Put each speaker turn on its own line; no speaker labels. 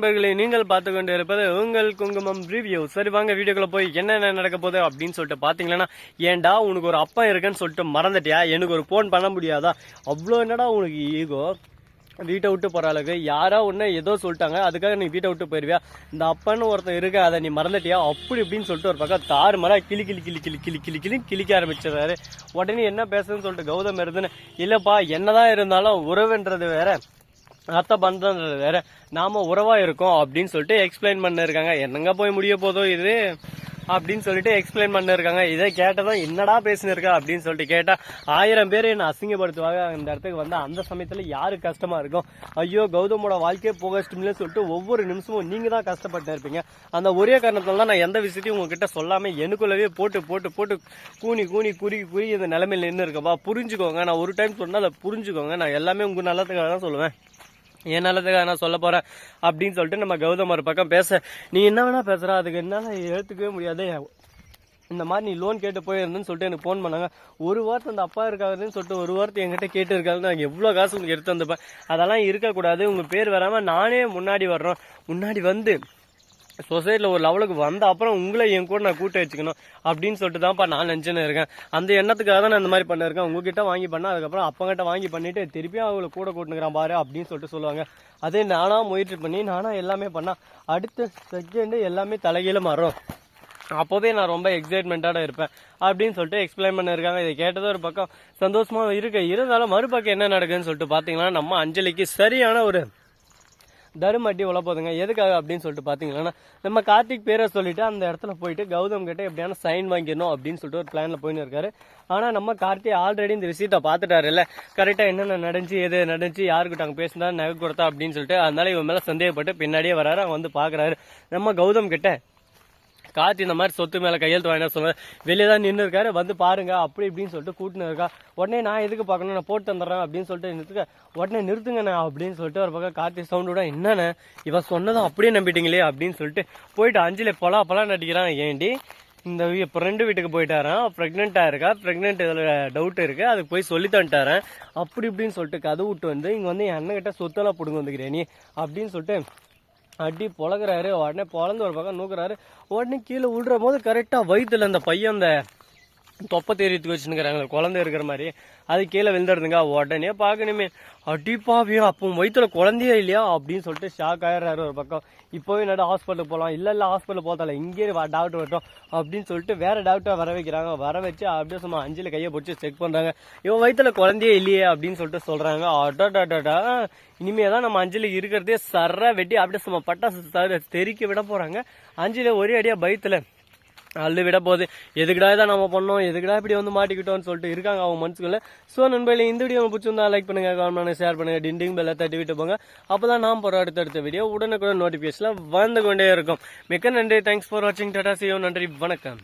நண்பர்களே நீங்கள் பார்த்து கொண்டு இருப்பது உங்கள் குங்குமம் ரிவ்யூ சரி வாங்க வீடியோக்குள்ள போய் என்னென்ன நடக்க போகுது அப்படின்னு சொல்லிட்டு பார்த்தீங்கன்னா ஏன்டா உனக்கு ஒரு அப்பா இருக்குன்னு சொல்லிட்டு மறந்துட்டியா? எனக்கு ஒரு ஃபோன் பண்ண முடியாதா? அவ்வளோ என்னடா உனக்கு ஈகோ வீட்டை விட்டு போகிற அளவுக்கு யாரோ ஒன்று ஏதோ சொல்லிட்டாங்க. அதுக்காக நீ வீட்டை விட்டு போயிருவியா? இந்த அப்பான்னு ஒருத்தன் இருக்க அதை நீ மறந்துட்டியா? அப்படி இப்படின்னு சொல்லிட்டு ஒரு பக்கம் தாறு மரம் கிளி கிளி கிளி கிளி கிளி கிளி கிளி கிளிக்க ஆரம்பிச்சிடுறாரு. உடனே என்ன பேசுதுன்னு சொல்லிட்டு கௌதம் இருந்துன்னு இல்லைப்பா என்னதான் இருந்தாலும் உறவுன்றது வேற. அத்தை பந்தன்றது வேற. நாம உறவா இருக்கோம் அப்படின்னு சொல்லிட்டு எக்ஸ்பிளைன் பண்ணிருக்காங்க. என்னங்க போய் முடிய போதோ இது அப்படின்னு சொல்லிட்டு எக்ஸ்பிளைன் பண்ணிருக்காங்க. இதை கேட்டதும் என்னடா பேசினிருக்கா அப்படின்னு சொல்லிட்டு கேட்டா ஆயிரம் பேர் என்ன அசிங்கப்படுத்துவாங்க. அந்த இடத்துக்கு வந்து அந்த சமயத்துல யாரு கஷ்டமா இருக்கும்? ஐயோ கௌதமோட வாழ்க்கையே போகஸ்ட்டும்னு சொல்லிட்டு ஒவ்வொரு நிமிஷமும் நீங்க தான் கஷ்டப்பட்டு இருப்பீங்க. அந்த ஒரே காரணத்துல தான் நான் எந்த விஷயத்தையும் உங்ககிட்ட சொல்லாம எனக்குள்ளவே போட்டு போட்டு போட்டு கூனி கூனி குறுகி குறுகி இந்த நிலைமையில நின்று இருக்கப்பா புரிஞ்சுக்கோங்க. நான் ஒரு டைம் சொன்னா அதை புரிஞ்சுக்கோங்க. நான் எல்லாமே உங்க நல்லதுக்காக தான் சொல்லுவேன். என் நல்லதுக்காக நான் சொல்ல போறேன் அப்படின்னு சொல்லிட்டு நம்ம கௌதம் ஒரு பக்கம் பேச நீ என்ன வேணா பேசுற அதுக்கு என்னால ஏத்துக்கவே முடியாது. இந்த மாதிரி நீ லோன் கேட்டு போயிருந்தேன்னு சொல்லிட்டு எனக்கு ஃபோன் பண்ணாங்க. ஒரு வாரத்தை அந்த அப்பா இருக்காதுன்னு சொல்லிட்டு ஒரு வாரத்தை என்கிட்ட கேட்டு இருக்காது நான் எவ்வளோ காசு உங்களுக்கு எடுத்து வந்துப்பேன் அதெல்லாம் இருக்கக்கூடாது. உங்கள் பேர் வராமல் நானே முன்னாடி வர்றோம். முன்னாடி வந்து சொசைட்டியில் ஒரு லெவலுக்கு வந்த அப்புறம் உங்களை என் கூட நான் கூட்ட வச்சுக்கணும் அப்படின்னு சொல்லிட்டு தான்ப்பா நான் நினச்சுன்னு இருக்கேன். அந்த எண்ணத்துக்காக தான் நான் இந்த மாதிரி பண்ணிருக்கேன். உங்ககிட்ட வாங்கி பண்ணேன் அதுக்கப்புறம் அப்பங்கிட்ட வாங்கி பண்ணிட்டு திருப்பியும் அவங்கள கூட கூட்டினுக்கிறான் பாரு அப்படின்னு சொல்லிட்டு சொல்லுவாங்க. அதே நானாக முயற்சி பண்ணி நானாக எல்லாமே பண்ணேன் அடுத்த செகண்டு எல்லாமே தலைகீழ மாறும். அப்போதே நான் ரொம்ப எக்ஸைட்மெண்ட்டாக இருப்பேன் அப்படின்னு சொல்லிட்டு எக்ஸ்பிளைன் பண்ணிருக்காங்க. இதை கேட்டது ஒரு பக்கம் சந்தோஷமாக இருக்கு. இருந்தாலும் மறுபக்கம் என்ன நடக்குதுன்னு சொல்லிட்டு பார்த்தீங்கன்னா நம்ம அஞ்சலிக்கு சரியான ஒரு தருமட்டி உழப்போதுங்க எதுக்காக அப்படின்னு சொல்லிட்டு பார்த்தீங்கன்னா நம்ம கார்த்திக் பேரை சொல்லிட்டு அந்த இடத்துல போயிட்டு கௌதம் கிட்ட எப்படியான சைன் வாங்கிடணும் அப்படின்னு சொல்லிட்டு ஒரு பிளான்ல போயின்னு இருக்காரு. ஆனா நம்ம கார்த்தி ஆல்ரெடி இந்த ரிசீட்டை பார்த்துட்டாரு கரெக்டாக என்னென்ன நடந்துச்சு எது நடந்துச்சு யாருக்கிட்ட அங்கே பேசினா நகை கொடுத்தா அப்படின்னு சொல்லிட்டு அதனால இவன் மேல சந்தேகப்பட்டு பின்னாடியே வராரு அவன் வந்து பாக்குறாரு. நம்ம கௌதம் கிட்ட கார்த்தி இந்த மாதிரி சொத்து மேலே கையெழுத்து வாங்கினா சொன்னேன் வெளியே தான் நின்று இருக்காரு வந்து பாருங்க அப்படி இப்படின்னு சொல்லிட்டு கூட்டின்னு இருக்கா. உடனே நான் எதுக்கு பார்க்கணும்? நான் போட்டு தந்துடுறேன் அப்படின்னு சொல்லிட்டு நிறுத்துக்க உடனே நிறுத்துங்கண்ணே அப்படின்னு சொல்லிட்டு ஒரு பக்கம் கார்த்தி சவுண்டோட என்னண்ணே இவன் சொன்னதும் அப்படியே நம்பிட்டீங்களே அப்படின்னு சொல்லிட்டு போயிட்டு அஞ்சிலே பொலா பொலா நடிக்கிறான். ஏண்டி இந்த ஃப்ரெண்டு வீட்டுக்கு போயிட்டாரான் ப்ரெக்னெண்ட்டாக இருக்கா? ப்ரெக்னென்ட் இதில் டவுட் இருக்குது அதுக்கு போய் சொல்லி தந்துட்டாரன் அப்படி இப்படின்னு சொல்லிட்டு கதை விட்டு வந்து இங்கே வந்து என் அண்ணன் கிட்ட சொத்தெல்லாம் பிடுங்க வந்துக்கிறேன் நீ அப்படின்னு சொல்லிட்டு அடி பொழகுறாரு உடனே பொழந்து ஒரு பக்கம் நூக்குறாரு. உடனே கீழே விடுற போது கரெக்டாக வயிற்றுல அந்த பையன் அந்த தொப்பை தேறித்து வச்சுருக்கிறாங்க குழந்தை இருக்கிற மாதிரி. அது கீழே விழுந்துடுதுங்க. உடனே பார்க்கணுமே. அடி அப்போ வயிற்றுல குழந்தையே இல்லையா? அப்படின்னு சொல்லிட்டு ஷாக் ஆயிடுறாரு ஒரு பக்கம். இப்போவே நட ஹாஸ்பிட்டலுக்கு போகலாம் இல்லை இல்லை ஹாஸ்பிட்டல் போதால இங்கே டாக்டர் வரட்டும். அப்படின்னு சொல்லிட்டு வேற டாக்டரை வர வைக்கிறாங்க. வர வச்சு அப்படியே சும்மா அஞ்சில் கையை பிடிச்சி செக் பண்ணுறாங்க இவன் வயிற்றுல குழந்தையே இல்லையே அப்படின்னு சொல்லிட்டு சொல்கிறாங்க அடாடாடா இனிமே தான் நம்ம அஞ்சலி இருக்கிறதே சர வெட்டி அப்படியே சும்மா பட்டாசு தெறிக்க விட போகிறாங்க அஞ்சில ஒரே அடியாக பயத்தில் அள்ளு விட போகுது எதுக்குடா தான் நம்ம பண்ணோம்? எதுக்கடா இப்படி வந்து மாட்டிக்கிட்டோம்னு சொல்லிட்டு இருக்காங்க அவங்க மனசுக்குள்ள. ஸோ நண்பர்களே இந்த வீடியோ பிடிச்சிருந்தா லைக் பண்ணுங்க கமெண்ட் ஷேர் பண்ணுங்க டிண்டிங் பெல்ல தட்டி விட்டு போங்க. அப்பதான் நாம் போகிற அடுத்தடுத்த வீடியோ உடனுக்குடன் நோட்டிபிகேஷன்ல வந்து கொண்டே இருக்கும். மிக்க நன்றி. தேங்க்ஸ் ஃபார் வாட்சிங் டாடா சியோ நன்றி. வணக்கம்.